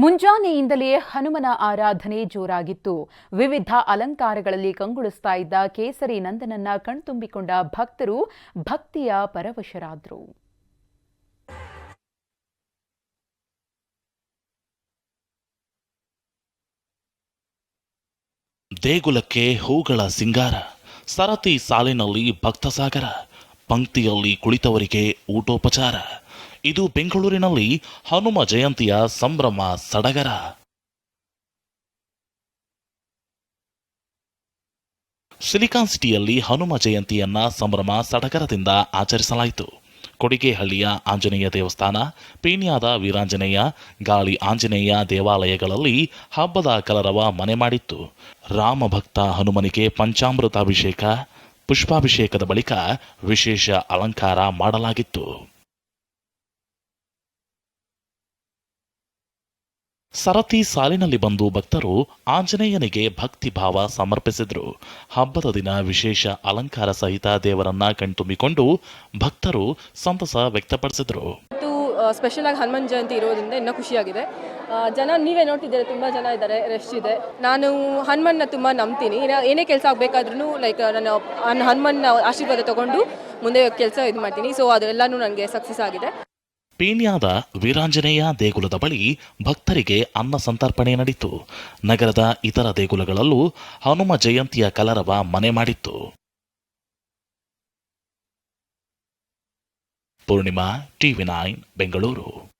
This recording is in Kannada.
ಮುಂಜಾನೆಯಿಂದಲೇ ಹನುಮನ ಆರಾಧನೆ ಜೋರಾಗಿತ್ತು. ವಿವಿಧ ಅಲಂಕಾರಗಳಲ್ಲಿ ಕಂಗೊಳಿಸ್ತಾ ಇದ್ದ ಕೇಸರಿ ನಂದನನ್ನ ಕಣ್ತುಂಬಿಕೊಂಡ ಭಕ್ತರು ಭಕ್ತಿಯ ಪರವಶರಾದರು. ದೇಗುಲಕ್ಕೆ ಹೂಗಳ ಸಿಂಗಾರ, ಸರತಿ ಸಾಲಿನಲ್ಲಿ ಭಕ್ತಸಾಗರ, ಪಂಕ್ತಿಯಲ್ಲಿ ಕುಳಿತವರಿಗೆ ಊಟೋಪಚಾರ ಇದು ಬೆಂಗಳೂರಿನಲ್ಲಿ ಹನುಮ ಜಯಂತಿಯ ಸಂಭ್ರಮ ಸಡಗರ. ಸಿಲಿಕಾನ್ ಸಿಟಿಯಲ್ಲಿ ಹನುಮ ಜಯಂತಿಯನ್ನ ಸಂಭ್ರಮ ಸಡಗರದಿಂದ ಆಚರಿಸಲಾಯಿತು. ಕೊಡಿಗೆಹಳ್ಳಿಯ ಆಂಜನೇಯ ದೇವಸ್ಥಾನ, ಪೀಣ್ಯಾದ ವೀರಾಂಜನೇಯ, ಗಾಳಿ ಆಂಜನೇಯ ದೇವಾಲಯಗಳಲ್ಲಿ ಹಬ್ಬದ ಕಲರವ ಮನೆ ಮಾಡಿತ್ತು. ರಾಮಭಕ್ತ ಹನುಮನಿಗೆ ಪಂಚಾಮೃತಾಭಿಷೇಕ, ಪುಷ್ಪಾಭಿಷೇಕದ ಬಳಿಕ ವಿಶೇಷ ಅಲಂಕಾರ ಮಾಡಲಾಗಿತ್ತು. ಸರತಿ ಸಾಲಿನಲ್ಲಿ ಬಂದು ಭಕ್ತರು ಆಂಜನೇಯನಿಗೆ ಭಕ್ತಿ ಭಾವ ಸಮರ್ಪಿಸಿದ್ರು. ಹಬ್ಬದ ದಿನ ವಿಶೇಷ ಅಲಂಕಾರ ಸಹಿತ ದೇವರನ್ನ ಕಣ್ತುಂಬಿಕೊಂಡು ಭಕ್ತರು ಸಂತಸ ವ್ಯಕ್ತಪಡಿಸಿದ್ರು. ಸ್ಪೆಷಲ್ ಆಗಿ ಹನುಮನ್ ಜಯಂತಿ ಇರೋದ್ರಿಂದ ಇನ್ನೂ ಖುಷಿಯಾಗಿದೆ. ಜನ, ನೀವೇ ನೋಡ್ತಿದ್ದೀರಾ, ತುಂಬ ಜನ ಇದ್ದಾರೆ ರಶ್ ಇದೆ. ನಾನು ಹನುಮನ್ನ ತುಂಬ ನಂಬ್ತೀನಿ. ಏನೇ ಕೆಲಸ ಆಗಬೇಕಾದ್ರೂ ಲೈಕ್ ನಾನು ಹನುಮನ್ನ ಹನುಮನ್ ಆಶೀರ್ವಾದ ತಗೊಂಡು ಮುಂದೆ ಕೆಲಸ ಇದು ಮಾಡ್ತೀನಿ ಸೊ ಅದೆಲ್ಲನೂ ನನಗೆ ಸಕ್ಸಸ್ ಆಗಿದೆ. ಪೀಣ್ಯದ ವೀರಾಂಜನೇಯ ದೇಗುಲದ ಬಳಿ ಭಕ್ತರಿಗೆ ಅನ್ನ ಸಂತರ್ಪಣೆ ನಡೆಯಿತು ನಗರದ ಇತರ ದೇಗುಲಗಳಲ್ಲೂ ಹನುಮ ಜಯಂತಿಯ ಕಲರವ ಮನೆ ಮಾಡಿತ್ತು. Purnima, TV nine, Bengaluru.